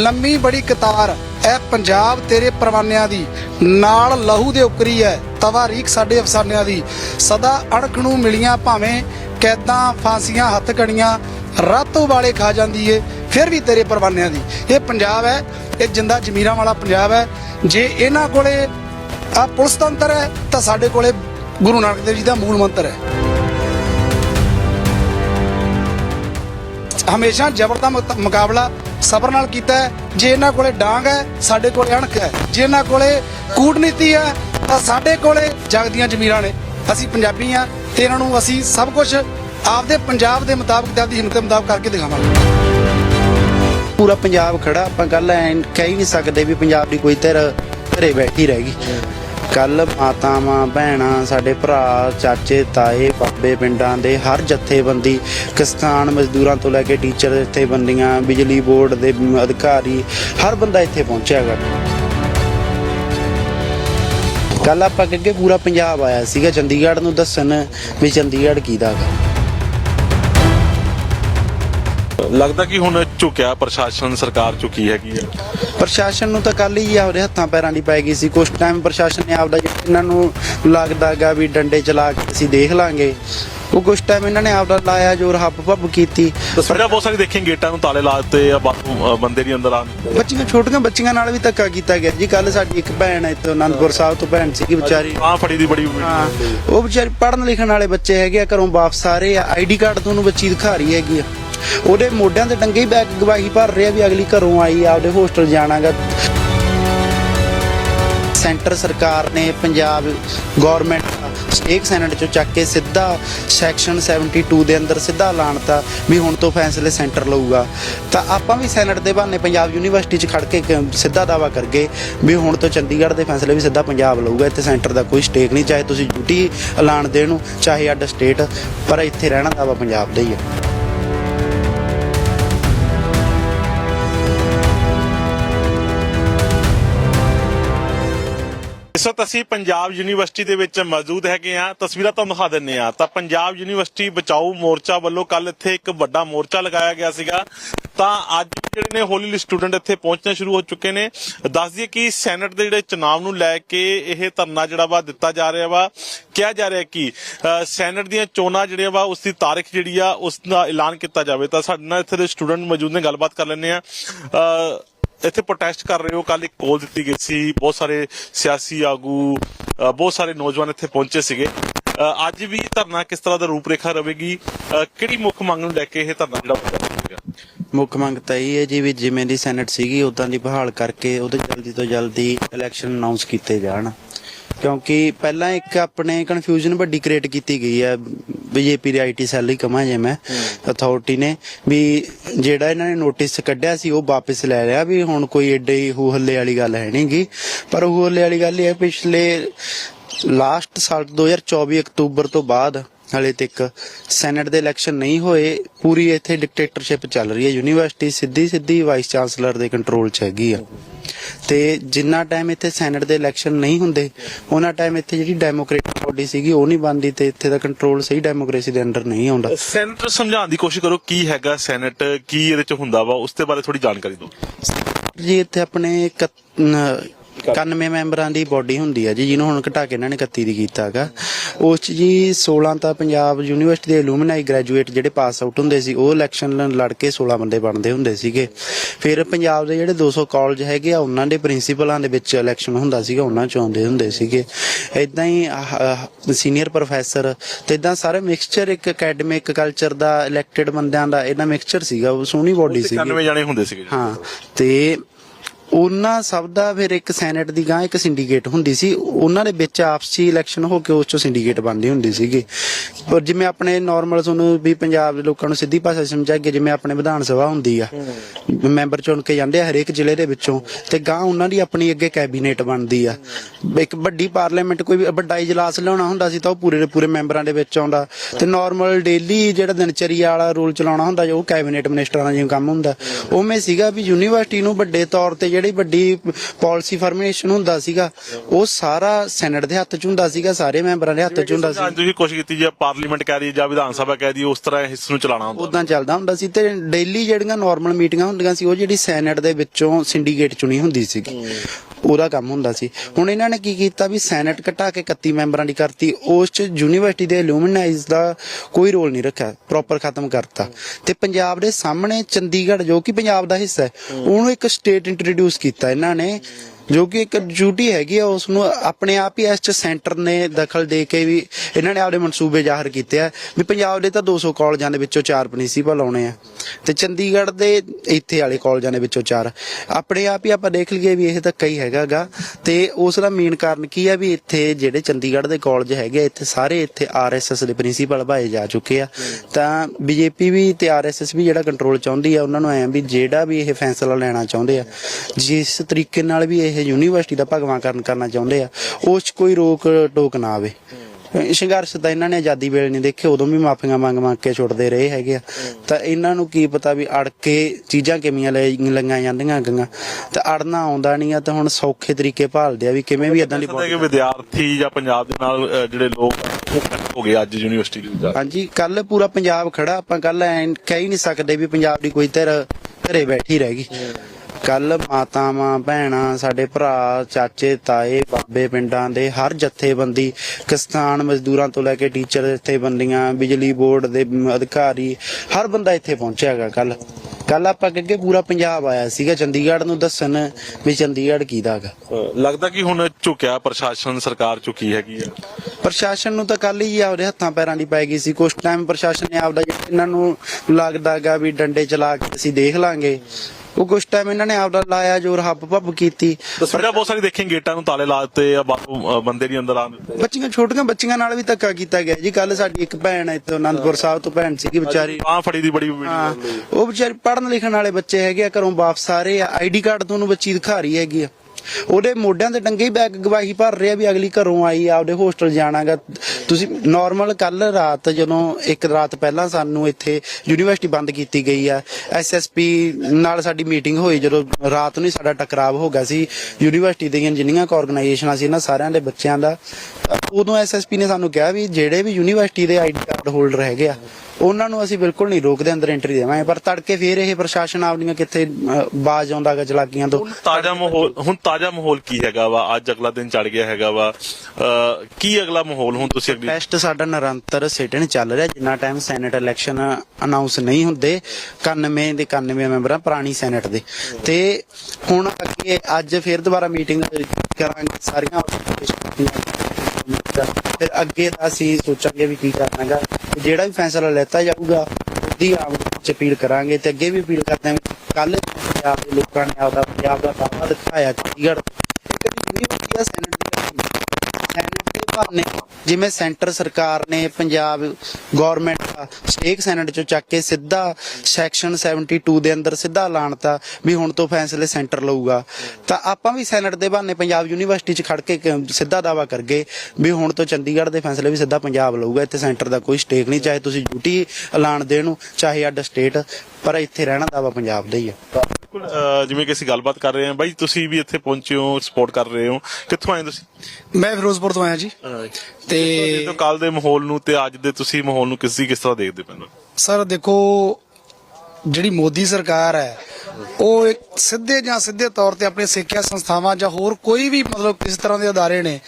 ਲੰਮੀ ਬੜੀ ਕਤਾਰ ਐ ਪੰਜਾਬ ਤੇਰੇ ਪਰਵਾਨਿਆਂ ਦੀ। ਨਾਲ ਲਹੂ ਦੇ ਉਕਰੀ ਐ ਤਵਾਰੀਖ ਸਾਡੇ ਅਫਸਾਨਿਆਂ ਦੀ। ਸਦਾ ਅਣਖ ਨੂੰ ਮਿਲੀਆਂ ਭਾਵੇਂ ਕੈਦਾਂ, ਫਾਂਸੀਆਂ ਹੱਥ ਕੜੀਆਂ ਰਾਤੋਂ ਵਾਲੇ ਖਾ ਜਾਂਦੀ ਏ, ਫਿਰ ਵੀ ਤੇਰੇ ਪਰਵਾਨਿਆਂ ਦੀ। ਇਹ ਪੰਜਾਬ ਹੈ ਇਹ ਜਿੰਦਾ ਜ਼ਮੀਰਾਂ ਵਾਲਾ ਪੰਜਾਬ ਹੈ ਜੇ ਇਹਨਾਂ ਕੋਲੇ ਆ ਪੁਲਿਸ ਤੰਤਰ ਹੈ ਤਾਂ ਸਾਡੇ ਕੋਲੇ ਗੁਰੂ ਨਾਨਕ ਦੇਵ ਜੀ ਦਾ ਮੂਲ ਮੰਤਰ ਹੈ ਹਮੇਸ਼ਾ ਜ਼ਬਰ ਦਾ ਮੁਕਾਬਲਾ ਸਬਰ ਨਾਲ ਕੀਤਾ ਹੈ। ਜੇ ਇਹਨਾਂ ਕੋਲੇ ਡਾਂਗ ਹੈ, ਸਾਡੇ ਕੋਲੇ ਅਣਖ ਹੈ। ਜੇ ਇਹਨਾਂ ਕੋਲੇ ਕੂਟਨੀਤੀ ਹੈ, ਤਾਂ ਸਾਡੇ ਕੋਲੇ ਜਗਦੀਆਂ ਜ਼ਮੀਰਾਂ ਨੇ। ਅਸੀਂ ਪੰਜਾਬੀ ਆ ਤੇ ਇਹਨਾਂ ਨੂੰ ਅਸੀਂ ਸਭ ਕੁਝ ਆਪਦੇ ਪੰਜਾਬ ਦੇ ਮੁਤਾਬਕ ਤੇ ਹਿੰਮਤ ਦੇ ਮੁਤਾਬਕ ਕਰਕੇ ਦਿਖਾਵਾਂਗੇ। ਪੂਰਾ ਪੰਜਾਬ ਖੜਾ, ਆਪਾਂ ਗੱਲ ਐ ਕਹਿ ਹੀ ਨਹੀਂ ਸਕਦੇ ਵੀ ਪੰਜਾਬ ਦੀ ਕੋਈ ਧਿਰ ਘਰੇ ਬੈਠੀ ਰਹਿ ਗਈ। ਕੱਲ ਮਾਤਾਵਾਂ, ਭੈਣਾਂ, ਸਾਡੇ ਭਰਾ, ਚਾਚੇ, ਤਾਏ, ਬਾਬੇ ਪਿੰਡਾਂ ਦੇ ਹਰ ਜਥੇਬੰਦੀ, ਕਿਸਾਨ ਮਜ਼ਦੂਰਾਂ ਤੋਂ ਲੈ ਕੇ ਟੀਚਰ ਜਥੇਬੰਦੀਆਂ, ਬਿਜਲੀ ਬੋਰਡ ਦੇ ਅਧਿਕਾਰੀ, ਹਰ ਬੰਦਾ ਇੱਥੇ ਪਹੁੰਚਿਆ ਗਾ। ਕੱਲ ਆਪਾਂ ਅੱਗੇ ਪੂਰਾ ਪੰਜਾਬ ਆਇਆ ਸੀਗਾ, ਚੰਡੀਗੜ੍ਹ ਨੂੰ ਦੱਸਣ ਵੀ ਚੰਡੀਗੜ੍ਹ ਕੀਦਾ ਗਾ। ਲੱਗਦਾ ਕਿ ਹੁਣ ਝੁਕਿਆ ਪ੍ਰਸ਼ਾਸਨ ਸਰਕਾਰ ਝੁਕੀ ਹੈਗੀ ਹੈ ਪ੍ਰਸ਼ਾਸਨ ਨੂੰ ਤਾਂ ਕੱਲ ਹੀ ਆਪਦੇ ਹੱਥਾਂ ਪੈਰਾਂ ਦੀ ਪੈ ਗਈ ਸੀ। ਕੁਝ ਟਾਈਮ ਪ੍ਰਸ਼ਾਸਨ ਨੇ ਆਪਦਾ ਇਹਨਾਂ ਨੂੰ ਲੱਗਦਾਗਾ ਵੀ ਡੰਡੇ ਚਲਾ ਕੇ ਅਸੀਂ ਦੇਖ ਲਾਂਗੇ ਉਹ ਕੁਝ ਟਾਈਮ ਇਹਨਾਂ ਨੇ ਆਪਦਾ ਲਾਇਆ ਜੋਰ ਹੱਪ ਭੱਬ ਕੀਤੀ। ਤਸਵੀਰਾਂ ਬਹੁਤ ਸਾਰੀ ਦੇਖੀਆਂ ਗੇਟਾਂ ਨੂੰ ਤਾਲੇ ਲਾ ਦਿੱਤੇ ਆ ਬਾਹਰੋਂ ਅ, ਬੰਦੇ ਨਹੀਂ ਅੰਦਰ ਆਉਣ। ਬੱਚੀਆਂ ਛੋਟੀਆਂ ਬੱਚੀਆਂ ਨਾਲ ਵੀ ਧੱਕਾ ਕੀਤਾ ਗਿਆ ਜੀ। ਕੱਲ ਸਾਡੀ ਇੱਕ ਭੈਣ ਇੱਥੇ ਅਨੰਦਪੁਰ ਸਾਹਿਬ ਤੋਂ ਭੈਣ ਸੀਗੀ ਵਿਚਾਰੀ। ਆਹ ਫੜੀ ਦੀ ਬੜੀ ਹਾਂ ਉਹ ਵਿਚਾਰੀ ਪੜ੍ਹਨ ਲਿਖਣ ਵਾਲੇ ਬੱਚੇ ਹੈਗੇ ਆ ਘਰੋਂ ਵਾਪਸ ਆ ਰਹੇ ਆ। ਆਈਡੀ ਕਾਰਡ ਤੁਹਾਨੂੰ ਬੱਚੀ ਦਿਖਾ ਰਹੀ ਹੈਗੀ ਆ। ਉਹਦੇ ਮੋਢਿਆਂ ਤੇ ਡੰਗੇ ਹੀ ਬੈਗ ਗਵਾਹੀ ਭਰ ਰਿਹਾ ਵੀ ਅਗਲੀ ਘਰੋਂ ਆਈ ਆ ਆਪਦੇ ਹੋਸਟਲ ਜਾਣਾਗਾ। ਸੈਂਟਰ ਸਰਕਾਰ ਨੇ ਪੰਜਾਬ ਗਵਰਨਮੈਂਟ ਸਟੇਕ ਸੈਨੇਟ ਚੋਂ ਚੱਕ ਕੇ ਸਿੱਧਾ ਸੈਕਸ਼ਨ 72 ਦੇ ਅੰਦਰ ਸਿੱਧਾ ਐਲਾਨਤਾ ਵੀ ਹੁਣ ਤੋਂ ਫੈਸਲੇ ਸੈਂਟਰ ਲਊਗਾ। ਤਾਂ ਆਪਾਂ ਵੀ ਸੈਨੇਟ ਦੇ ਬਹਾਨੇ ਪੰਜਾਬ ਯੂਨੀਵਰਸਿਟੀ 'ਚ ਖੜ ਕੇ ਸਿੱਧਾ ਦਾਵਾ ਕਰਗੇ ਵੀ ਹੁਣ ਤੋਂ ਚੰਡੀਗੜ੍ਹ ਦੇ ਫੈਸਲੇ ਵੀ ਸਿੱਧਾ ਪੰਜਾਬ ਲਊਗਾ। ਇੱਥੇ ਸੈਂਟਰ ਦਾ ਕੋਈ ਸਟੇਕ ਨਹੀਂ, ਚਾਹੇ ਤੁਸੀਂ ਯੂਟੀ ਐਲਾਨ ਦੇਣ ਨੂੰ, ਚਾਹੇ ਅੱਡ ਸਟੇਟ ਪਰ ਇੱਥੇ ਰਹਿਣਾ ਦਾਵਾ ਪੰਜਾਬ ਦਾ ਹੀ ਹੈ ਇਸ ਵਕਤ ਅਸੀਂ ਪੰਜਾਬ ਯੂਨੀਵਰਸਿਟੀ ਦੇ ਵਿੱਚ ਮੌਜੂਦ ਹੈਗੇ ਆ ਤਸਵੀਰਾਂ ਤੁਹਾਨੂੰ ਦਿਖਾ ਦਿੰਨੇ ਆ ਤਾਂ ਪੰਜਾਬ ਯੂਨੀਵਰਸਿਟੀ ਬਚਾਓ ਮੋਰਚਾ ਵੱਲੋਂ ਕੱਲ ਇੱਥੇ ਇੱਕ ਵੱਡਾ ਮੋਰਚਾ ਲਗਾਇਆ ਗਿਆ ਸੀਗਾ। ਤਾਂ ਅੱਜ ਜਿਹੜੇ ਨੇ ਹੌਲੀ ਹੌਲੀ ਸਟੂਡੈਂਟ ਇੱਥੇ ਪਹੁੰਚਣੇ ਸ਼ੁਰੂ ਹੋ ਚੁੱਕੇ ਨੇ। ਦੱਸ ਦਈਏ ਕਿ ਸੈਨੇਟ ਦੇ ਜਿਹੜੇ ਚੁਣਾਵ ਨੂੰ ਲੈ ਕੇ ਇਹ ਧਰਨਾ ਜਿਹੜਾ ਵਾ ਦਿੱਤਾ ਜਾ ਰਿਹਾ ਵਾ, ਕਿਹਾ ਜਾ ਰਿਹਾ ਕਿ ਸੈਨੇਟ ਦੀਆਂ ਚੋਣਾਂ ਜਿਹੜੀਆਂ ਵਾ, ਉਸ ਦੀ ਤਾਰੀਖ ਜਿਹੜੀ ਆ, ਉਸ ਦਾ ਐਲਾਨ ਕੀਤਾ ਜਾਵੇ। ਤਾਂ ਸਾਡੇ ਨਾਲ ਇੱਥੇ ਦੇ ਸਟੂਡੈਂਟ ਮੌਜੂਦ ਨੇ, ਗੱਲਬਾਤ ਕਰ ਲੈਂਦੇ ਆ ਇੱਥੇ ਪ੍ਰੋਟੈਸਟ ਕਰ ਰਹੇ ਹੋ। ਕੱਲ ਇੱਕ ਕੋਲ ਦਿੱਤੀ ਗਈ ਸੀ। ਬਹੁਤ ਸਾਰੇ ਸਿਆਸੀ ਆਗੂ ਬਹੁਤ ਸਾਰੇ ਨੌਜਵਾਨ ਇੱਥੇ ਪਹੁੰਚੇ ਸੀਗੇ। ਅੱਜ ਵੀ ਧਰਨਾ ਕਿਸ ਤਰ੍ਹਾਂ ਦਾ ਰੂਪਰੇਖਾ ਰਹੇਗੀ ਕਿਹੜੀ ਮੁੱਖ ਮੰਗ ਨੂੰ ਲੈ ਕੇ ਇਹ ਧਰਨਾ ਜਿਹੜਾ ਹੋਇਆ ਮੁੱਖ ਮੰਗ ਤਾਂ ਇਹ ਹੈ ਜੀ ਵੀ ਜਿਵੇਂ ਦੀ ਸੈਨੇਟ ਸੀਗੀ ਉਦਾਂ ਦੀ ਬਹਾਲ ਕਰਕੇ ਉਹਦੇ ਜਲਦੀ ਤੋਂ ਜਲਦੀ ਇਲੈਕਸ਼ਨ ਅਨਾਉਂਸ ਕੀਤੇ ਜਾਣ। ਕਿਉਂਕਿ ਪਹਿਲਾਂ ਇੱਕ ਆਪਣੇ ਕਨਫਿਊਜ਼ਨ ਵੱਡੀ ਕ੍ਰੀਏਟ ਕੀਤੀ ਗਈ ਹੈ ਬੀਜੇਪੀ ਦੇ ਆਈਟੀ ਸੈੱਲ ਹੀ ਕਮਾ ਜੇ ਮੈਂ ਅਥਾਰਟੀ ਨੇ ਵੀ ਜਿਹੜਾ ਇਹਨਾਂ ਨੇ ਨੋਟਿਸ ਕੱਢਿਆ ਸੀ ਉਹ ਵਾਪਸ ਲੈ ਲਿਆ ਵੀ ਹੁਣ ਕੋਈ ਏਡੇ ਹੂ ਹੱਲੇ ਵਾਲੀ ਗੱਲ ਹੈ ਨਹੀਂਗੀ ਪਰ ਹੂ ਹੱਲੇ ਵਾਲੀ ਗੱਲ ਇਹ ਹੈ ਪਿਛਲੇ ਲਾਸਟ ਸਾਲ 2024 ਅਕਤੂਬਰ ਤੋਂ ਬਾਅਦ ਹਲੇ ਤੱਕ ਸੈਨੇਟ ਦੇ ਇਲੈਕਸ਼ਨ ਨਹੀਂ ਹੋਏ ਪੂਰੀ ਇੱਥੇ ਡਿਕਟੇਟਰਸ਼ਿਪ ਚੱਲ ਰਹੀ ਹੈ। ਯੂਨੀਵਰਸਿਟੀ ਸਿੱਧੀ ਸਿੱਧੀ ਵਾਈਸ ਚਾਂਸਲਰ ਦੇ ਕੰਟਰੋਲ 'ਚ ਹੈਗੀ ਆ। ਤੇ ਜਿੰਨਾ ਟਾਈਮ ਇੱਥੇ ਸੈਨੇਟ ਦੇ ਇਲੈਕਸ਼ਨ ਨਹੀਂ ਹੁੰਦੇ ਉਹਨਾਂ ਟਾਈਮ ਇੱਥੇ ਜਿਹੜੀ ਡੈਮੋਕ੍ਰੇਟਿਕ ਬੋਡੀ ਸੀਗੀ ਉਹ ਨਹੀਂ ਬਣਦੀ ਤੇ ਇੱਥੇ ਦਾ ਕੰਟਰੋਲ ਸਹੀ ਡੈਮੋਕ੍ਰੇਸੀ ਦੇ ਅੰਡਰ ਨਹੀਂ ਆਉਂਦਾ। ਸੈਨੇਟ ਸਮਝਾਉਣ ਦੀ ਕੋਸ਼ਿਸ਼ ਕਰੋ ਕੀ ਹੈਗਾ ਸੈਨੇਟ ਕੀ ਇਹਦੇ ਚ ਹੁੰਦਾ ਵਾ ਉਸ ਦੇ ਬਾਰੇ ਥੋੜੀ ਜਾਣਕਾਰੀ ਦਿਓ। ਜੀ ਇੱਥੇ ਆਪਣੇ 91 ਮੈਂਬਰਾਂ ਦੀ ਬਾਡੀ ਹੁੰਦੀ ਹੈ ਜੀ ਜਿਹਨੂੰ ਹੁਣ ਘਟਾ ਕੇ ਇਹਨਾਂ ਨੇ 31 ਦੀ ਕੀਤਾ ਹੈਗਾ। ਉਸ 'ਚ ਜੀ 16 ਤਾਂ ਪੰਜਾਬ ਯੂਨੀਵਰਸਿਟੀ ਦੇ ਐਲੂਮਨਾਈ ਗ੍ਰੈਜੂਏਟ ਜਿਹੜੇ ਪਾਸ ਆਊਟ ਹੁੰਦੇ ਸੀ ਉਹ ਇਲੈਕਸ਼ਨ ਲੜ ਕੇ 16 ਬੰਦੇ ਬਣਦੇ ਹੁੰਦੇ ਸੀਗੇ। ਫਿਰ ਪੰਜਾਬ ਦੇ ਜਿਹੜੇ 200 ਕਾਲਜ ਹੈਗੇ ਆ ਉਹਨਾਂ ਦੇ ਪ੍ਰਿੰਸੀਪਲਾਂ ਦੇ ਵਿੱਚ ਇਲੈਕਸ਼ਨ ਹੁੰਦਾ ਸੀਗਾ ਉਹਨਾਂ ਚ ਆਉਂਦੇ ਹੁੰਦੇ ਸੀਗੇ। ਇਦਾਂ ਹੀ ਸੀਨੀਅਰ ਪ੍ਰੋਫੈਸਰ ਤੇ ਇਦਾਂ ਸਾਰੇ ਮਿਕਸਚਰ ਇੱਕ ਅਕੈਡਮਿਕ ਕਲਚਰ ਦਾ ਇਲੈਕਟਿਡ ਬੰਦਿਆਂ ਦਾ ਇਹਨਾਂ ਮਿਕਸਚਰ ਸੀਗਾ ਉਹ ਸੋਹਣੀ ਬਾਡੀ ਸੀਗੀ। 91 ਜਾਣੇ ਹੁੰਦੇ ਸੀਗੇ ਹਾਂ ਤੇ ਉਹਨਾਂ ਸਭ ਦਾ ਫਿਰ ਇੱਕ ਸੈਨੇਟ ਦੀ ਗਾਂ ਇੱਕ ਸਿੰਡੀਕੇਟ ਹੁੰਦੀ ਸੀ। ਉਹਨਾਂ ਦੇ ਵਿੱਚ ਆਪਸੀ ਇਲੈਕਸ਼ਨ ਹੋ ਕੇ ਉਸ ਚੋਂ ਸਿੰਡੀਕੇਟ ਬਣਦੀ ਹੁੰਦੀ ਸੀਗੀ। ਪਰ ਜਿਵੇਂ ਆਪਣੇ ਨਾਰਮਲ ਤੁਹਾਨੂੰ ਵੀ ਪੰਜਾਬ ਦੇ ਲੋਕਾਂ ਨੂੰ ਸਿੱਧੀ ਭਾਸ਼ਾ 'ਚ ਸਮਝਾਈਏ, ਜਿਵੇਂ ਆਪਣੇ ਵਿਧਾਨ ਸਭਾ ਹੁੰਦੀ ਆ। ਮੈਂਬਰ ਚੁਣ ਕੇ ਜਾਂਦੇ ਆ ਹਰੇਕ ਜ਼ਿਲ੍ਹੇ ਦੇ ਵਿੱਚੋਂ ਤੇ ਗਾਂ ਉਹਨਾਂ ਦੀ ਆਪਣੀ ਅੱਗੇ ਕੈਬਨਿਟ ਬਣਦੀ ਆ। ਇੱਕ ਵੱਡੀ ਪਾਰਲੀਮੈਂਟ ਕੋਈ ਵੱਡਾ ਇਜਲਾਸ ਲਿਆਉਣਾ ਹੁੰਦਾ ਸੀ ਤਾਂ ਉਹ ਪੂਰੇ ਦੇ ਪੂਰੇ ਮੈਂਬਰਾਂ ਦੇ ਵਿੱਚ ਆਉਂਦਾ। ਤੇ ਨਾਰਮਲ ਡੇਲੀ ਜਿਹੜਾ ਦਿਨਚਰੀਆ ਵਾਲਾ ਰੂਲ ਚਲਾਉਣਾ ਹੁੰਦਾ ਜੋ ਕੈਬਨਿਟ ਮਿਨਿਸਟਰਾਂ ਦਾ ਜਿਵੇਂ ਕੰਮ ਹੁੰਦਾ, ਉਵੇਂ ਸੀਗਾ ਵੀ ਯੂਨੀਵਰਸਿਟੀ ਨੂੰ ਵੱਡੇ ਤੌਰ ਤੇ ਜਿਹੜੇ ਵੱਡੀ ਪਾਲਿਸੀ ਫਾਰਮੇਸ਼ਨ ਹੁੰਦਾ ਸੀਗਾ ਉਹ ਸਾਰਾ ਸੈਨੇਟ ਦੇ ਹੱਥ 'ਚ ਹੁੰਦਾ ਸੀਗਾ ਸਾਰੇ ਮੈਂਬਰਾਂ ਦੇ ਹੱਥ 'ਚ ਹੁੰਦਾ ਸੀ। ਤੁਸੀਂ ਕੋਸ਼ਿਸ਼ ਕੀਤੀ ਜੇ ਪਾਰਲੀਮੈਂਟ ਕਹਿ ਰਹੀ ਜਾਂ ਵਿਧਾਨ ਸਭਾ ਕਹਿ ਦੀ ਉਸ ਤਰ੍ਹਾਂ ਇਸ ਨੂੰ ਚਲਾਉਣਾ ਹੁੰਦਾ। ਉਦਾਂ ਚੱਲਦਾ ਹੁੰਦਾ ਸੀ ਤੇ ਡੇਲੀ ਜਿਹੜੀਆਂ ਨਾਰਮਲ ਮੀਟਿੰਗਾਂ ਹੁੰਦੀਆਂ ਸੀ ਉਹ ਜਿਹੜੀ ਸੈਨੇਟ ਦੇ ਵਿੱਚੋਂ ਸਿੰਡੀਕੇਟ ਚੁਣੀ ਹੁੰਦੀ ਸੀਗੀ। ਉਹਦਾ ਕੰਮ ਹੁੰਦਾ ਸੀ। ਹੁਣ ਇਹਨਾਂ ਨੇ ਕੀ ਕੀਤਾ ਵੀ ਸੈਨੇਟ ਘਟਾ ਕੇ 31 ਮੈਂਬਰਾਂ ਦੀ ਕਰਤੀ ਉਸ ਚ ਯੂਨੀਵਰਸਿਟੀ ਦੇ ਐਲੂਮਨਾਈਜ਼ ਦਾ ਕੋਈ ਰੋਲ ਨਹੀਂ ਰੱਖਿਆ ਪ੍ਰੋਪਰ ਖਤਮ ਕਰਤਾ। ਤੇ ਪੰਜਾਬ ਦੇ ਸਾਹਮਣੇ ਚੰਡੀਗੜ੍ਹ ਜੋ ਕਿ ਪੰਜਾਬ ਦਾ ਹਿੱਸਾ ਹੈ ਉਹਨੂੰ ਇੱਕ ਸਟੇਟ ਇੰਟਰੋਡਿਊਸ ਕੀਤਾ ਇਹਨਾਂ ਨੇ। ਜੋ ਕਿ ਇੱਕ ਡਿਊਟੀ ਹੈਗੀ ਆ ਉਸ ਨੂੰ ਆਪਣੇ ਆਪ ਹੀ ਇਸ ਚ ਸੈਂਟਰ ਨੇ ਦਖਲ ਦੇ ਕੇ ਵੀ ਇਹਨਾਂ ਨੇ ਆਪਦੇ ਮਨਸੂਬੇ ਜ਼ਾਹਰ ਕੀਤੇ ਆ। ਵੀ ਪੰਜਾਬ ਦੇ ਤਾਂ 200 ਕਾਲਜਾਂ ਦੇ ਵਿੱਚੋਂ ਚਾਰ ਪ੍ਰਿੰਸੀਪਲ ਆਉਣੇ ਆ ਤੇ ਚੰਡੀਗੜ੍ਹ ਦੇ ਇੱਥੇ ਵਾਲੇ ਕਾਲਜਾਂ ਦੇ ਵਿੱਚੋਂ ਚਾਰ। ਆਪਣੇ ਆਪ ਹੀ ਆਪਾਂ ਦੇਖ ਲਈਏ ਵੀ ਇਹ ਤਾਂ ਕਈ ਹੈਗਾਗਾ ਤੇ ਉਸ ਦਾ ਮੇਨ ਕਾਰਨ ਕੀ ਆ ਵੀ ਇੱਥੇ ਜਿਹੜੇ ਚੰਡੀਗੜ੍ਹ ਦੇ ਕਾਲਜ ਹੈਗੇ ਆ, ਇੱਥੇ ਸਾਰੇ ਇੱਥੇ ਆਰਐਸਐਸ ਦੇ ਪ੍ਰਿੰਸੀਪਲ ਭਾਏ ਜਾ ਚੁੱਕੇ ਆ। ਤਾਂ ਬੀਜੇਪੀ ਵੀ ਤੇ ਆਰਐਸਐਸ ਵੀ ਜਿਹੜਾ ਕੰਟਰੋਲ ਚਾਹੁੰਦੀ ਆ ਉਹਨਾਂ ਨੂੰ ਐਂ ਵੀ ਜਿਹੜਾ ਵੀ ਇਹ ਫੈਸਲਾ ਲੈਣਾ ਚਾਹੁੰਦੇ ਆ ਜਿਸ ਤਰੀਕੇ ਨਾਲ ਵੀ ਇਹ ਯੂਨੀਵਰਸਿਟੀ ਦਾ ਭਗਵਾਂਕਰਨ ਕਰਨਾ ਚਾਹੁੰਦੇ ਆ ਉਸ 'ਚ ਕੋਈ ਰੋਕ ਟੋਕ ਨਾ ਆਵੇ। ਸੰਘਰਸ਼ ਤਾਂ ਇਹਨਾਂ ਨੇ ਆਜ਼ਾਦੀ ਵੇਲੇ ਨਹੀਂ ਦੇਖੇ ਉਦੋਂ ਵੀ ਮਾਫੀਆਂ ਮੰਗ ਮੰਗ ਕੇ ਛੁੱਟਦੇ ਰਹੇ ਹੈਗੇ ਆ। ਤਾਂ ਇਹਨਾਂ ਨੂੰ ਕੀ ਪਤਾ ਵੀ ਅੜ ਕੇ ਚੀਜ਼ਾਂ ਕਿਵੇਂ ਲੈ ਲੰਗਾਂ ਜਾਂਦੀਆਂ ਗੰਗਾ ਤਾਂ ਅੜਨਾ ਆਉਂਦਾ ਨਹੀਂ ਆ ਤਾਂ ਹੁਣ ਸੌਖੇ ਤਰੀਕੇ ਭਾਲਦੇ ਆ ਵੀ ਕਿਵੇਂ ਵੀ ਇਦਾਂ ਦੀ ਕਿ ਵਿਦਿਆਰਥੀ ਜਾਂ ਪੰਜਾਬ ਦੇ ਨਾਲ ਅ, ਜਿਹੜੇ ਲੋਕ ਉਹ ਹੋ ਗਏ ਅੱਜ ਯੂਨੀਵਰਸਿਟੀ ਦੇ ਵਿੱਚ। ਹਾਂਜੀ ਕੱਲ ਪੂਰਾ ਪੰਜਾਬ ਖੜਾ ਆਪਾਂ ਕੱਲ ਐ ਕਹਿ ਹੀ ਨਹੀਂ ਸਕਦੇ ਵੀ ਪੰਜਾਬ ਦੀ ਕੋਈ ਧਿਰ ਘਰੇ ਬੈਠੀ ਰਹਿ ਗਈ। ਕੱਲ ਮਾਤਾਵਾਂ ਭੈਣਾਂ ਸਾਡੇ ਭਰਾ ਚਾਚੇ ਤਾਏ ਬਾਬੇ ਪਿੰਡਾਂ ਦੇ ਹਰ ਜਥੇਬੰਦੀ ਕਿਸਾਨ ਮਜ਼ਦੂਰਾਂ ਤੋਂ ਲੈ ਕੇ ਟੀਚਰ ਜਥੇਬੰਦੀਆਂ ਬਿਜਲੀ ਬੋਰਡ ਦੇ ਅਧਿਕਾਰੀ ਹਰ ਬੰਦਾ ਇੱਥੇ ਪਹੁੰਚਿਆਗਾ ਕੱਲ ਕੱਲ ਆਪਾਂ ਅੱਗੇ ਪੂਰਾ ਪੰਜਾਬ ਆਇਆ ਸੀਗਾ ਚੰਡੀਗੜ੍ਹ ਨੂੰ ਦੱਸਣ ਵੀ ਚੰਡੀਗੜ੍ਹ ਕਿਹਦਾ ਗਾ ਲੱਗਦਾ ਕਿ ਹੁਣ ਝੁਕਿਆ ਪ੍ਰਸ਼ਾਸਨ ਸਰਕਾਰ ਝੁਕੀ ਹੈਗੀ ਆ। ਪ੍ਰਸ਼ਾਸਨ ਨੂੰ ਤਾਂ ਕੱਲ ਹੀ ਆਪਦੇ ਹੱਥਾਂ ਪੈਰਾਂ ਦੀ ਪੈ ਗਈ ਸੀ ਕੁਝ ਟਾਈਮ ਪ੍ਰਸ਼ਾਸਨ ਨੇ ਆਪਦਾ ਇਹਨਾਂ ਨੂੰ ਲੱਗਦਾਗਾ ਵੀ ਡੰਡੇ ਚਲਾ ਕੇ ਅਸੀਂ ਦੇਖ ਲਾਂਗੇ। ਉਹ ਕੁਝ ਟਾਈਮ ਇਹਨਾਂ ਨੇ ਆਪਦਾ ਲਾਇਆ ਜੋਰ ਹੱਬ ਭੱਬ ਕੀਤੀ। ਤਸਵੀਰਾਂ ਬਹੁਤ ਸਾਰੀ ਦੇਖੀਆਂ ਗੇਟਾਂ ਨੂੰ ਤਾਲੇ ਲਾ ਦਿੱਤੇ ਆ ਬਾਹਰੋਂ ਬੰਦੇ ਨਹੀਂ ਅੰਦਰ ਆਉਣ ਦਿੱਤੇ। ਬੱਚੀਆਂ ਛੋਟੀਆਂ ਬੱਚੀਆਂ ਨਾਲ ਵੀ ਧੱਕਾ ਕੀਤਾ ਗਿਆ ਜੀ। ਕੱਲ ਸਾਡੀ ਇੱਕ ਭੈਣ ਇੱਥੇ ਅਨੰਦਪੁਰ ਸਾਹਿਬ ਤੋਂ ਭੈਣ ਸੀਗੀ ਵਿਚਾਰੀ। ਬਾਹ ਫੜੀ ਦੀ ਬੜੀ ਵੀਡੀਓ ਉਹ ਵਿਚਾਰੀ ਪੜਨ ਲਿਖਣ ਵਾਲੇ ਬੱਚੇ ਹੈਗੇ ਆ ਘਰੋਂ ਵਾਪਸ ਆ ਰਹੇ ਆ। ਆਈਡੀ ਕਾਰਡ ਤੋਂ ਉਹਨੂੰ ਬੱਚੀ ਦਿਖਾ ਰਹੀ ਹੈਗੀ ਆ। ਉਹਦੇ ਮੋਢਿਆਂ ਤੇ ਟੰਗੇ ਬੈਗ ਗਵਾਹੀ ਭਰ ਰਿਹਾ ਵੀ ਅਗਲੀ ਘਰੋਂ ਆਈ, ਆਪਦੇ ਹੋਸਟਲ ਜਾਣਾਗਾ। ਤੁਸੀਂ ਨਾਰਮਲ ਕੱਲ ਰਾਤ ਜਦੋਂ ਇੱਕ ਰਾਤ ਪਹਿਲਾਂ ਸਾਨੂੰ ਇੱਥੇ ਯੂਨੀਵਰਸਿਟੀ ਬੰਦ ਕੀਤੀ ਗਈ ਆ ਐਸਐਸਪੀ ਨਾਲ ਸਾਡੀ ਮੀਟਿੰਗ ਹੋਈ, ਜਦੋਂ ਰਾਤ ਨੂੰ ਹੀ ਸਾਡਾ ਟਕਰਾਵ ਹੋ ਗਿਆ ਸੀ। ਯੂਨੀਵਰਸਿਟੀ ਦੀਆਂ ਜਿੰਨੀਆਂ ਕੁ ਆਰਗੇਨਾਈਜੇਸ਼ਨਾਂ ਸੀ, ਇਹਨਾਂ ਸਾਰਿਆਂ ਦੇ ਬੱਚਿਆਂ ਦਾ ਉਦੋਂ ਐਸਐਸਪੀ ਨੇ ਸਾਨੂੰ ਕਿਹਾ ਵੀ ਜਿਹੜੇ ਵੀ ਯੂਨੀਵਰਸਿਟੀ ਦੇ ਆਈਡੀ ਕਾਰਡ ਹੋਲਡਰ ਹੈਗੇ ਆ ਉਹਨਾਂ ਨੂੰ ਅਸੀਂ ਬਿਲਕੁਲ ਨਹੀਂ ਰੋਕਦੇ ਅੰਦਰ ਐਂਟਰੀ ਦੇਵਾਂਗੇ। ਪਰ ਤੜਕੇ ਫੇਰ ਇਹ ਪ੍ਰਸ਼ਾਸਨ ਆਪਣੀਆਂ ਕਿੱਥੇ ਬਾਜ਼ ਆਉਂਦਾਗਾ ਚਲਾਕੀਆਂ ਤੋਂ। ਹੁਣ ਤਾਜ਼ਾ ਮਾਹੌਲ ਹੁਣ ਤਾਜ਼ਾ ਮਾਹੌਲ ਕੀ ਹੈਗਾ ਵਾ? ਅੱਜ ਅਗਲਾ ਦਿਨ ਚੜ ਗਿਆ ਹੈਗਾ ਵਾ। ਕੀ ਅਗਲਾ ਮਾਹੌਲ ਹੁਣ ਤੁਸੀਂ ਅਗਲੀ ਟੈਸਟ ਸਾਡਾ ਨਿਰੰਤਰ ਸਿਟਨ ਚੱਲ ਰਿਹਾ ਜਿੰਨਾ ਟਾਈਮ ਸੈਨੇਟ ਇਲੈਕਸ਼ਨ ਅਨਾਉਂਸ ਨਹੀਂ ਹੁੰਦੇ 91 ਦੇ 91 ਮੈਂਬਰਾਂ ਪੁਰਾਣੀ ਸੈਨੇਟ ਦੇ। ਤੇ ਹੁਣ ਅੱਗੇ ਅੱਜ ਫੇਰ ਦੁਬਾਰਾ ਮੀਟਿੰਗ ਕਰਾਂਗੇ ਸਾਰੀਆਂ। ਫਿਰ ਅੱਗੇ ਦਾ ਅਸੀਂ ਸੋਚਾਂਗੇ ਵੀ ਕੀ ਕਰਨਾਗਾ। ਜਿਹੜਾ ਵੀ ਫੈਸਲਾ ਲੈਤਾ ਜਾਊਗਾ, ਉਹਦੀ ਆਮ ਚ ਅਪੀਲ ਕਰਾਂਗੇ ਤੇ ਅੱਗੇ ਵੀ ਅਪੀਲ ਕਰਦੇ ਹਾਂ ਕੱਲ ਪੰਜਾਬ ਦੇ ਲੋਕਾਂ ਨੇ ਆਪਦਾ ਪੰਜਾਬ ਦਾ ਦਾਵਾ ਦਿਖਾਇਆ ਚੰਡੀਗੜ੍ਹ। ਇੱਕ ਜਿੰਨੀ ਵਧੀਆ ਸੈਨੇਟ ਦੀ ਸੈਨੇਟ ਦੇ ਬਹਾਨੇ ਜਿਵੇਂ ਸੈਂਟਰ ਸਰਕਾਰ ਨੇ ਪੰਜਾਬ ਗਵਰਨਮੈਂਟ ਦਾ ਸਟੇਕ ਸੈਨੇਟ ਚੋਂ ਚੱਕ ਕੇ ਸਿੱਧਾ ਸੈਕਸ਼ਨ 72 ਦੇ ਅੰਦਰ ਸਿੱਧਾ ਐਲਾਨਤਾ ਵੀ ਹੁਣ ਤੋਂ ਫੈਸਲੇ ਸੈਂਟਰ ਲਊਗਾ। ਤਾਂ ਆਪਾਂ ਵੀ ਸੈਨੇਟ ਦੇ ਬਹਾਨੇ ਪੰਜਾਬ ਯੂਨੀਵਰਸਿਟੀ 'ਚ ਖੜ ਕੇ ਕ- ਸਿੱਧਾ ਦਾਵਾ ਕਰਗੇ ਵੀ ਹੁਣ ਤੋਂ ਚੰਡੀਗੜ੍ਹ ਦੇ ਫੈਸਲੇ ਵੀ ਸਿੱਧਾ ਪੰਜਾਬ ਲਊਗਾ। ਇੱਥੇ ਸੈਂਟਰ ਦਾ ਕੋਈ ਸਟੇਕ ਨਹੀਂ, ਚਾਹੇ ਤੁਸੀਂ ਯੂਟੀ ਐਲਾਨ ਦੇਣ ਨੂੰ, ਚਾਹੇ ਅੱਡ ਸਟੇਟ, ਪਰ ਇੱਥੇ ਰਹਿਣਾ ਦਾਵਾ ਪੰਜਾਬ ਦਾ ਹੀ ਹੈ ਬਿਲਕੁਲ ਅ, ਜਿਵੇਂ ਕਿ ਅਸੀਂ ਗੱਲਬਾਤ ਕਰ ਰਹੇ ਹਾਂ ਬਾਈ ਤੁਸੀਂ ਵੀ ਇੱਥੇ ਪਹੁੰਚੇ ਹੋ ਸਪੋਰਟ ਕਰ ਰਹੇ ਹੋ। ਕਿੱਥੋਂ ਆਏ ਤੁਸੀਂ? ਮੈਂ ਫਿਰੋਜ਼ਪੁਰ ਤੋਂ ਆਇਆ ਜੀ। ਤੇ ਤੇ ਕੱਲ ਦੇ ਮਾਹੌਲ ਨੂੰ ਤੇ ਅੱਜ ਦੇ ਤੁਸੀਂ ਮਾਹੌਲ ਨੂੰ ਕਿਸ ਦੀ ਕਿਸ ਤਰ੍ਹਾਂ ਦੇਖਦੇ ਹੋ? ਸਰ ਦੇਖੋ ਜਿਹੜੀ ਮੋਦੀ ਸਰਕਾਰ ਹੈ ਉਹ ਇੱਕ ਸਿੱਧੇ ਜਾਂ ਸਿੱਧੇ ਤੌਰ ਤੇ ਆਪਣੇ ਸਿੱਖਿਆ ਸੰਸਥਾਵਾਂ ਜਾਂ ਹੋਰ ਕੋਈ ਵੀ ਮਤਲਬ ਕਿਸ ਤਰ੍ਹਾਂ ਦੇ ਅਦਾਰੇ ਨੇ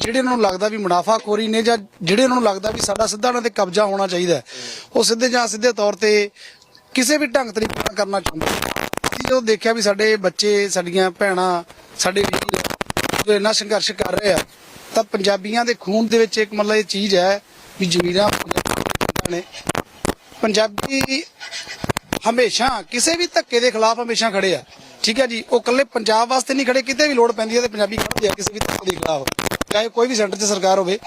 ਜਿਹੜੇ ਉਹਨਾਂ ਨੂੰ ਲੱਗਦਾ ਵੀ ਮੁਨਾਫਾਖੋਰੀ ਨੇ ਜਾਂ ਜਿਹੜੇ ਉਹਨਾਂ ਨੂੰ ਲੱਗਦਾ ਵੀ ਸਾਡਾ ਸਿੱਧਾ ਉਹਨਾਂ ਤੇ ਕਬਜ਼ਾ ਹੋਣਾ ਚਾਹੀਦਾ ਉਹ ਸਿੱਧੇ ਜਾਂ ਸਿੱਧੇ ਤੌਰ ਤੇ ਕਿਸੇ ਵੀ ਢੰਗ ਤਰੀਕੇ ਨਾਲ ਕਰਨਾ ਚਾਹੁੰਦੇ ਜਦੋਂ ਦੇਖਿਆ ਵੀ ਸਾਡੇ ਬੱਚੇ, ਸਾਡੀਆਂ ਭੈਣਾਂ, ਸਾਡੇ ਵੀਰ ਇੰਨਾ ਸੰਘਰਸ਼ ਕਰ ਰਹੇ ਆ, ਤਾਂ ਪੰਜਾਬੀਆਂ ਦੇ ਖੂਨ ਦੇ ਵਿੱਚ ਇੱਕ ਮਤਲਬ ਇਹ ਚੀਜ਼ ਹੈ ਵੀ ਜ਼ਮੀਰਾਂ ਨੇ ਪੰਜਾਬੀ ਹਮੇਸ਼ਾ, ਕਿਸੇ ਵੀ ਧੱਕੇ ਦੇ ਖਿਲਾਫ ਹਮੇਸ਼ਾ ਖੜੇ ਆ। ਠੀਕ ਹੈ ਜੀ, ਉਹ ਇਕੱਲੇ ਪੰਜਾਬ ਵਾਸਤੇ ਨਹੀਂ ਖੜੇ, ਕਿਤੇ ਵੀ ਲੋੜ ਪੈਂਦੀ ਹੈ ਤੇ ਪੰਜਾਬੀ ਖੜਦੇ ਆ, ਕਿਸੇ ਵੀ ਧੱਕੇ ਦੇ ਖਿਲਾਫ। ਚਾਹੇ ਕੋਈ ਵੀ ਸੈਂਟਰ 'ਚ ਸਰਕਾਰ ਹੋਵੇ।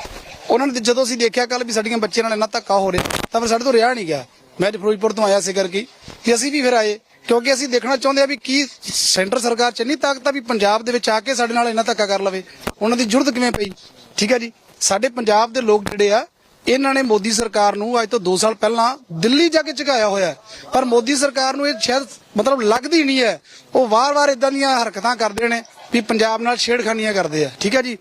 ਉਹਨਾਂ ਨੇ ਜਦੋਂ ਅਸੀਂ ਦੇਖਿਆ ਕੱਲ ਵੀ ਸਾਡੀਆਂ ਬੱਚਿਆਂ ਨਾਲ ਇੰਨਾ ਧੱਕਾ ਹੋ ਰਿਹਾ, ਤਾਂ ਫਿਰ ਸਾਡੇ ਤੋਂ ਰਿਹਾ ਨਹੀਂ ਗਿਆ। ਮੈਂ ਫਿਰੋਜ਼ਪੁਰ ਤੋਂ ਆਇਆ ਸੀ ਕਰਕੇ ਕਿ ਅਸੀਂ ਵੀ ਫਿਰ ਆਏ। ਕਿਉਂਕਿ ਅਸੀਂ ਦੇਖਣਾ ਚਾਹੁੰਦੇ ਆ ਵੀ ਕੀ ਸੈਂਟਰ ਸਰਕਾਰ 'ਚ ਇੰਨੀ ਤਾਕਤ ਆ ਵੀ ਪੰਜਾਬ ਦੇ ਵਿੱਚ ਆ ਕੇ ਸਾਡੇ ਨਾਲ ਇੰਨਾ ਧੱਕਾ ਕਰ ਲਵੇ। ਉਹਨਾਂ ਦੀ ਜੁਰਤ ਕਿਵੇਂ ਪਈ? ਠੀਕ ਹੈ ਜੀ? ਸਾਡੇ ਪੰਜਾਬ ਦੇ ਲੋਕ ਜਿਹੜੇ ਆ, ਇਹਨਾਂ ਨੇ ਮੋਦੀ ਸਰਕਾਰ ਨੂੰ ਅੱਜ ਤੋਂ 2 ਸਾਲ ਪਹਿਲਾਂ ਦਿੱਲੀ ਜਾ ਕੇ ਝੁਕਾਇਆ ਹੋਇਆ ਪਰ ਮੋਦੀ ਸਰਕਾਰ ਨੂੰ ਇਹ ਸ਼ਾਇਦ ਮਤਲਬ ਲੱਗਦੀ ਨਹੀਂ ਹੈ। ਉਹ ਵਾਰ-ਵਾਰ ਇਦਾਂ ਦੀਆਂ ਹਰਕਤਾਂ ਕਰਦੇ ਨੇ ਵੀ ਪੰਜਾਬ ਨਾਲ ਛੇੜਖਾਨੀਆਂ ਕਰਦੇ ਆ। ਠੀਕ ਹੈ ਜੀ?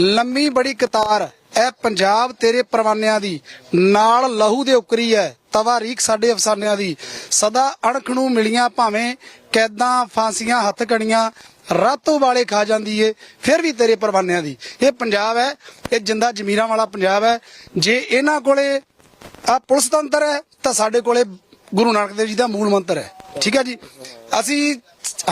ਲੰਮੀ ਬੜੀ ਕਤਾਰ ਇਹ ਪੰਜਾਬ ਤੇਰੇ ਪਰਵਾਨਿਆਂ ਦੀ, ਨਾਲ ਲਹੂ ਦੇ ਉਕਰੀ ਹੈ ਤਵਾਰੀਖ ਸਾਡੇ ਅਫਸਾਨਿਆਂ ਦੀ। ਸਦਾ ਅਣਖ ਨੂੰ ਮਿਲੀਆਂ ਭਾਵੇਂ ਕੈਦਾਂ, ਫਾਂਸੀਆਂ ਹੱਥ ਕੜੀਆਂ ਰਾਤੋਂ ਵਾਲੇ ਖਾ ਜਾਂਦੀ ਏ, ਫਿਰ ਵੀ ਤੇਰੇ ਪਰਵਾਨਿਆਂ ਦੀ। ਇਹ ਪੰਜਾਬ ਹੈ, ਇਹ ਜਿੰਦਾ ਜ਼ਮੀਰਾਂ ਵਾਲਾ ਪੰਜਾਬ ਹੈ। ਜੇ ਇਹਨਾਂ ਕੋਲੇ ਆ ਪੁਲਿਸ ਤੰਤਰ ਹੈ, ਤਾਂ ਸਾਡੇ ਕੋਲੇ ਗੁਰੂ ਨਾਨਕ ਦੇਵ ਜੀ ਦਾ ਮੂਲ ਮੰਤਰ ਹੈ। ਠੀਕ ਹੈ ਜੀ? ਅਸੀਂ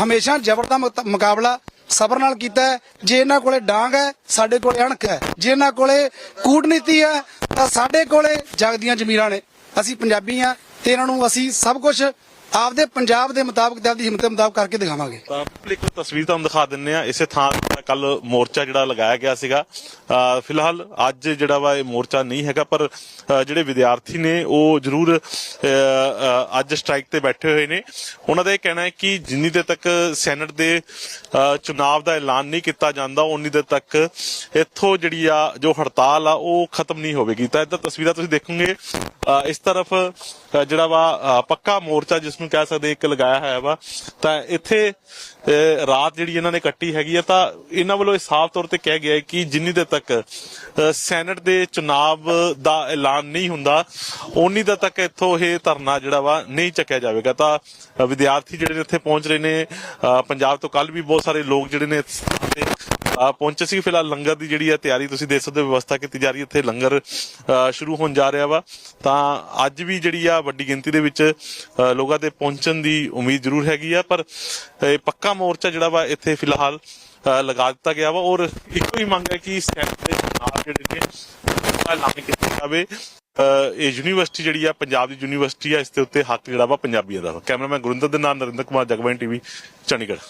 ਹਮੇਸ਼ਾ ਜ਼ਬਰ ਦਾ ਮੁਕਾਬਲਾ ਸਬਰ ਨਾਲ ਕੀਤਾ ਹੈ। ਜੇ ਇਹਨਾਂ ਕੋਲੇ ਡਾਂਗ ਹੈ, ਸਾਡੇ ਕੋਲੇ ਅਣਖ ਹੈ। ਜੇ ਇਹਨਾਂ ਕੋਲੇ ਕੂਟਨੀਤੀ ਹੈ, ਤਾਂ ਸਾਡੇ ਕੋਲੇ ਜਗਦੀਆਂ ਜ਼ਮੀਰਾਂ ਨੇ। ਅਸੀਂ ਪੰਜਾਬੀ ਆ ਤੇ ਇਹਨਾਂ ਨੂੰ ਅਸੀਂ ਸਭ ਕੁਝ ਆਪਦੇ ਪੰਜਾਬ ਦੇ ਮੁਤਾਬਕ ਤੇ ਆਪਦੀ ਹਿੰਮਤ ਦੇ ਮੁਤਾਬਕ ਕਰਕੇ ਦਿਖਾਵਾਂਗੇ। ਤਾਂ ਇੱਕ ਤਸਵੀਰ ਤੁਹਾਨੂੰ ਦਿਖਾ ਦਿੰਨੇ ਆ ਇਸੇ ਥਾਂ ਕੱਲ ਮੋਰਚਾ ਜਿਹੜਾ ਲਗਾਇਆ ਗਿਆ ਸੀਗਾ। ਫਿਲਹਾਲ ਅੱਜ ਜਿਹੜਾ ਵਾ ਇਹ ਮੋਰਚਾ ਨਹੀਂ ਹੈਗਾ, ਪਰ ਜਿਹੜੇ ਵਿਦਿਆਰਥੀ ਨੇ ਉਹ ਜ਼ਰੂਰ ਅੱਜ ਸਟ੍ਰਾਈਕ ਤੇ ਬੈਠੇ ਹੋਏ ਨੇ। ਉਹਨਾਂ ਦਾ ਇਹ ਕਹਿਣਾ ਹੈ ਕਿ ਜਿੰਨੀ ਦੇਰ ਤੱਕ ਸੈਨੇਟ ਦੇ ਚੁਣਾਵ ਦਾ ਐਲਾਨ ਨਹੀਂ ਕੀਤਾ ਜਾਂਦਾ ਉਨੀ ਦੇਰ ਤੱਕ ਇੱਥੋਂ ਜਿਹੜੀ ਆ ਜੋ ਹੜਤਾਲ ਆ, ਉਹ ਖਤਮ ਨਹੀਂ ਹੋਵੇਗੀ। ਤਾਂ ਇਦਾਂ ਤਸਵੀਰਾਂ ਤੁਸੀਂ ਦੇਖੋਗੇ। ਇਸ ਤਰਫ ਜਿਹੜਾ ਵਾ ਪੱਕਾ ਮੋਰਚਾ ਜਿਸ ਨੂੰ ਕਹਿ ਸਕਦੇ ਇੱਕ ਲਗਾਇਆ ਹੋਇਆ ਵਾ, ਤਾਂ ਇੱਥੇ ਰਾਤ ਜਿਹੜੀ ਇਹਨਾਂ ਨੇ ਕੱਟੀ ਹੈਗੀ ਆ, ਤਾਂ ਇਹਨਾਂ ਵੱਲੋਂ ਇਹ ਸਾਫ਼ ਤੌਰ ਤੇ ਕਹਿ ਗਿਆ ਹੈ ਕਿ ਜਿੰਨੀ ਦੇਰ ਤੱਕ ਸੈਨੇਟ ਦੇ ਚੁਣਾਵ ਦਾ ਐਲਾਨ ਨਹੀਂ ਹੁੰਦਾ ਉਨੀ ਦੇਰ ਤੱਕ ਇੱਥੋਂ ਇਹ ਧਰਨਾ ਜਿਹੜਾ ਵਾ ਨਹੀਂ ਚੱਕਿਆ ਜਾਵੇਗਾ। ਤਾਂ ਵਿਦਿਆਰਥੀ ਜਿਹੜੇ ਨੇ ਇੱਥੇ ਪਹੁੰਚ ਰਹੇ ਨੇ ਪੰਜਾਬ ਤੋਂ ਕੱਲ ਵੀ ਬਹੁਤ ਸਾਰੇ ਲੋਕ ਜਿਹੜੇ ਨੇ ਪਹੁੰਚੇ ਸੀ ਫਿਲਹਾਲ ਲੰਗਰ ਦੀ ਜਿਹੜੀ ਆ ਤਿਆਰੀ ਤੁਸੀਂ ਦੇਖ ਸਕਦੇ ਹੋ, ਵਿਵਸਥਾ ਕੀਤੀ ਜਾ ਰਹੀ ਹੈ। ਇੱਥੇ ਲੰਗਰ ਸ਼ੁਰੂ ਹੋਣ ਜਾ ਰਿਹਾ ਵਾ। ਤਾਂ ਅੱਜ ਵੀ ਜਿਹੜੀ ਆ ਵੱਡੀ ਗਿਣਤੀ ਦੇ ਵਿੱਚ ਲੋਕਾਂ ਦੇ ਪਹੁੰਚਣ ਦੀ ਉਮੀਦ ਜ਼ਰੂਰ ਹੈਗੀ ਆ। ਪਰ ਪੱਕਾ ਮੋਰਚਾ ਜਿਹੜਾ ਵਾ ਇੱਥੇ ਫਿਲਹਾਲ ਲਗਾ ਦਿੱਤਾ ਗਿਆ ਵਾ। ਔਰ ਇੱਕੋ ਹੀ ਮੰਗ ਹੈ ਕਿ ਸੈਨੇਟ ਦੇ ਨਾਲ ਜਿਹੜੇ ਨੇ ਉਹਦਾ ਐਲਾਨ ਕੀਤਾ ਜਾਵੇ। ਇਹ ਯੂਨੀਵਰਸਿਟੀ ਜਿਹੜੀ ਆ, ਪੰਜਾਬ ਦੀ ਯੂਨੀਵਰਸਿਟੀ ਆ, ਇਸ ਦੇ ਉੱਤੇ ਹੱਕ ਜਿਹੜਾ ਵਾ ਪੰਜਾਬੀਆਂ ਦਾ ਵਾ। ਕੈਮਰਾਮੈਨ ਗੁਰਿੰਦਰ ਦੇ ਨਾਲ ਨਰਿੰਦਰ ਕੁਮਾਰ ਜਗਬਾਈ ਟੀਵੀ, ਚੰਡੀਗੜ੍ਹ।